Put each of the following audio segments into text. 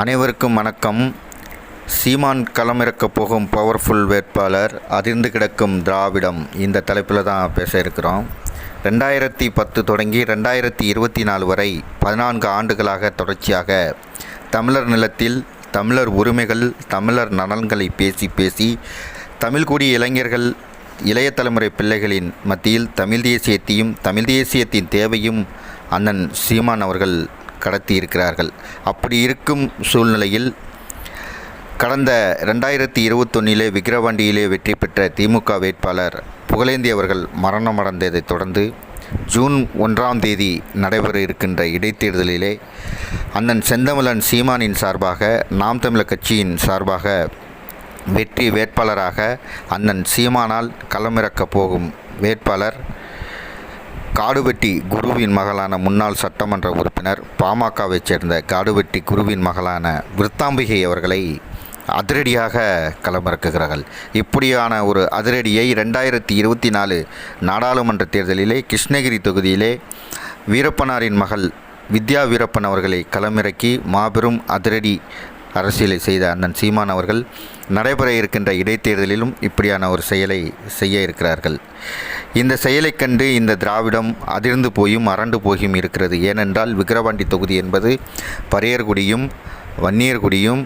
அனைவருக்கும் வணக்கம். சீமான் களமிறக்கப் போகும் பவர்ஃபுல் வேட்பாளர் அதிர்ந்து கிடக்கும் திராவிடம் இந்த தலைப்பில் தான் பேச இருக்கிறோம். ரெண்டாயிரத்தி பத்து தொடங்கி ரெண்டாயிரத்தி இருபத்தி நாலு வரை பதினான்கு ஆண்டுகளாக தொடர்ச்சியாக தமிழர் நிலத்தில் தமிழர் உரிமைகள் தமிழர் நலன்களை பேசி பேசி தமிழ் கூடிய இளைஞர்கள் இளைய தலைமுறை பிள்ளைகளின் மத்தியில் தமிழ் தேசியத்தையும் தமிழ் தேசியத்தின் தேவையும் அண்ணன் சீமான் அவர்கள் கடத்தி இருக்கிறார்கள் அப்படி இருக்கும் சூழ்நிலையில் கடந்த ரெண்டாயிரத்தி இருபத்தொன்னிலே விக்கிரவாண்டியிலே வெற்றி பெற்ற திமுக வேட்பாளர் புகழேந்தி அவர்கள் மரணமடைந்ததைத் தொடர்ந்து ஜூன் ஒன்றாம் தேதி நடைபெற இருக்கின்ற இடைத்தேர்தலிலே அண்ணன் செந்தமிழன் சீமானின் சார்பாக நாம் தமிழர் கட்சியின் சார்பாக வெற்றி வேட்பாளராக அண்ணன் சீமானால் களமிறக்கப் போகும் வேட்பாளர் காடுவெட்டி குருவின் மகளான முன்னாள் சட்டமன்ற உறுப்பினர் பாமகவைச் சேர்ந்த காடுவெட்டி குருவின் மகளான விருத்தாம்பிகை அவர்களை அதிரடியாக களமிறக்குகிறார்கள். இப்படியான ஒரு அதிரடியை ரெண்டாயிரத்தி இருபத்தி நாலு நாடாளுமன்ற தேர்தலிலே கிருஷ்ணகிரி தொகுதியிலே வீரப்பனாரின் மகள் வித்யா வீரப்பன் அவர்களை களமிறக்கி மாபெரும் அதிரடி அரசியலை செய்த அண்ணன் சீமான் அவர்கள் நடைபெற இருக்கின்ற இடைத்தேர்தலிலும் இப்படியான ஒரு செயலை செய்ய இருக்கிறார்கள். இந்த செயலைக் கண்டு இந்த திராவிடம் அதிர்ந்து போயும் அரண்டு போயும் இருக்கிறது. ஏனென்றால் விக்கிரவாண்டி தொகுதி என்பது பரையர்குடியும் வன்னியர்குடியும்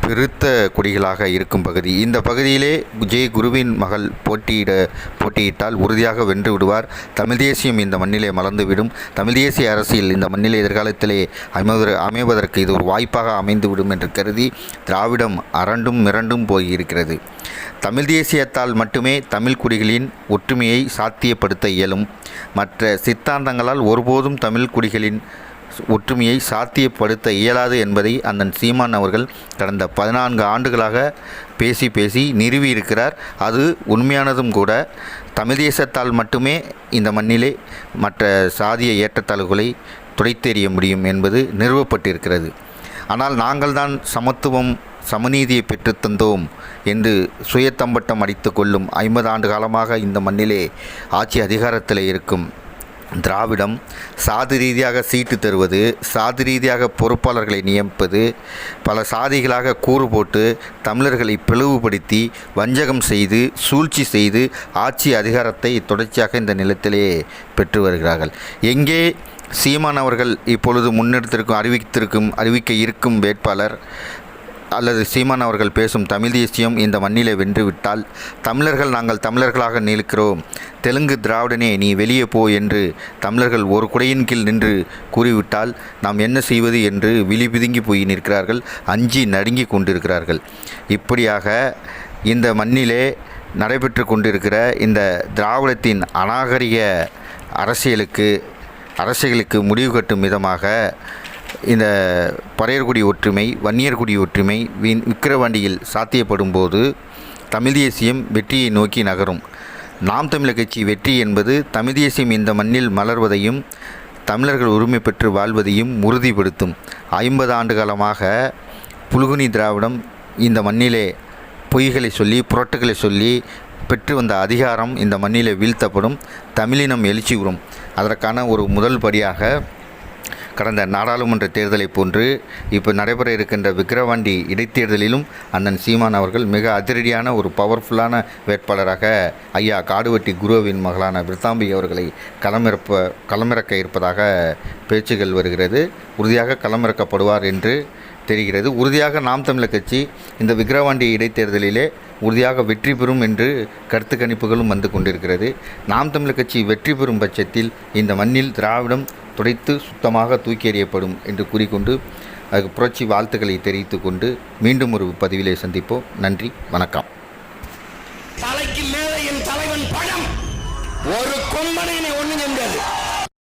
பெருத்த குடிகளாக இருக்கும் பகுதி. இந்த பகுதியிலே ஜெய் குருவின் மகள் போட்டியிட போட்டியிட்டால் உறுதியாக வென்று விடுவார். தமிழ் தேசியம் இந்த மண்ணிலே மலர்ந்துவிடும். தமிழ் தேசிய அரசியல் இந்த மண்ணிலே எதிர்காலத்திலே அமைவத அமைவதற்கு இது ஒரு வாய்ப்பாக அமைந்துவிடும் என்று கருதி திராவிடம் அரண்டும் மிரண்டும் போயிருக்கிறது. தமிழ் தேசியத்தால் மட்டுமே தமிழ் குடிகளின் ஒற்றுமையை சாத்தியப்படுத்த இயலும். மற்ற சித்தாந்தங்களால் ஒருபோதும் தமிழ் குடிகளின் ஒற்றுமையை சாத்தியப்படுத்த இயலாது என்பதை அண்ணன் சீமான் அவர்கள் கடந்த பதினான்கு ஆண்டுகளாக பேசி பேசி நிறுவியிருக்கிறார் அது உண்மையானதும் கூட. தமிழ் தேசத்தால் மட்டுமே இந்த மண்ணிலே மற்ற சாதிய ஏற்றத்தாழ்வுகளை துடைத்தெறிய முடியும் என்பது நிறுவப்பட்டிருக்கிறது. ஆனால் நாங்கள்தான் சமத்துவம் சமநீதியை பெற்றுத்தந்தோம் என்று சுயத்தம்பட்டம் அடித்து கொள்ளும் ஐம்பது ஆண்டு காலமாக இந்த மண்ணிலே ஆட்சி அதிகாரத்தில் இருக்கும் திராவிடம் சாதி ரீதியாக சீட்டு தருவது சாதி ரீதியாக பொறுப்பாளர்களை நியமிப்பது பல சாதிகளாக கூறு போட்டு தமிழர்களை பிளவுபடுத்தி வஞ்சகம் செய்து சூழ்ச்சி செய்து ஆட்சி அதிகாரத்தை தொடர்ச்சியாக இந்த நிலத்திலே பெற்று வருகிறார்கள். எங்கே சீமான் அவர்கள் இப்பொழுது முன்னெடுத்திருக்கும் அறிவித்திருக்கும் அறிவிக்க இருக்கும் வேட்பாளர் அல்லது சீமான் அவர்கள் பேசும் தமிழ் தேசியம் இந்த மண்ணிலே வென்றுவிட்டால் தமிழர்கள் நாங்கள் தமிழர்களாக நிற்கிறோம் தெலுங்கு திராவிடனே நீ வெளியே போ என்று தமிழர்கள் ஒரு குடையின் கீழ் நின்று கூறிவிட்டால் நாம் என்ன செய்வது என்று விழி பிதுங்கி போய் நிற்கிறார்கள் அஞ்சி நடுங்கி கொண்டிருக்கிறார்கள். இப்படியாக இந்த மண்ணிலே நடைபெற்று கொண்டிருக்கிற இந்த திராவிடத்தின் அநாகரிக அரசியலுக்கு அரசியலுக்கு முடிவு கட்டும் விதமாக இந்த பறையர்குடி ஒற்றுமை வன்னியர்குடி ஒற்றுமை வின் விக்கிரவாண்டியில் சாத்தியப்படும் போது தமிழ் தேசியம் வெற்றியை நோக்கி நகரும். நாம் தமிழர் கட்சி வெற்றி என்பது தமிழ் தேசியம் இந்த மண்ணில் மலர்வதையும் தமிழர்கள் உரிமை பெற்று வாழ்வதையும் உறுதிப்படுத்தும். ஐம்பது ஆண்டு காலமாக புலுகுனி திராவிடம் இந்த மண்ணிலே பொய்களை சொல்லி புரட்டுகளை சொல்லி பெற்று வந்த அதிகாரம் இந்த மண்ணிலே வீழ்த்தப்படும். தமிழினம் எழுச்சி உறும். அதற்கான ஒரு முதல் படியாக கடந்த நாடாளுமன்ற தேர்தலை போன்று இப்போ நடைபெற இருக்கின்ற விக்கிரவாண்டி இடைத்தேர்தலிலும் அண்ணன் சீமான் அவர்கள் மிக அதிரடியான ஒரு பவர்ஃபுல்லான வேட்பாளராக ஐயா காடுவெட்டி குருவின் மகளான விருத்தாம்பி அவர்களை களமிறப்ப களமிறக்க இருப்பதாக பேச்சுகள் வருகிறது. உறுதியாக களமிறக்கப்படுவார் என்று தெரிகிறது. உறுதியாக நாம் தமிழர் கட்சி இந்த விக்கிரவாண்டி இடைத்தேர்தலிலே உறுதியாக வெற்றி பெறும் என்று கருத்து கணிப்புகளும் வந்து கொண்டிருக்கிறது. நாம் தமிழர் கட்சி வெற்றி பெறும் பட்சத்தில் இந்த மண்ணில் திராவிடம் துடைத்து சுத்தமாக தூக்கி எறியப்படும் என்று கூறிக்கொண்டு அதுக்கு புரட்சி வாழ்த்துக்களை தெரிவித்து கொண்டு மீண்டும் ஒரு பதிவிலே சந்திப்போம். நன்றி வணக்கம். தலைக்கு மேலே என் தலைவன் படம். ஒரு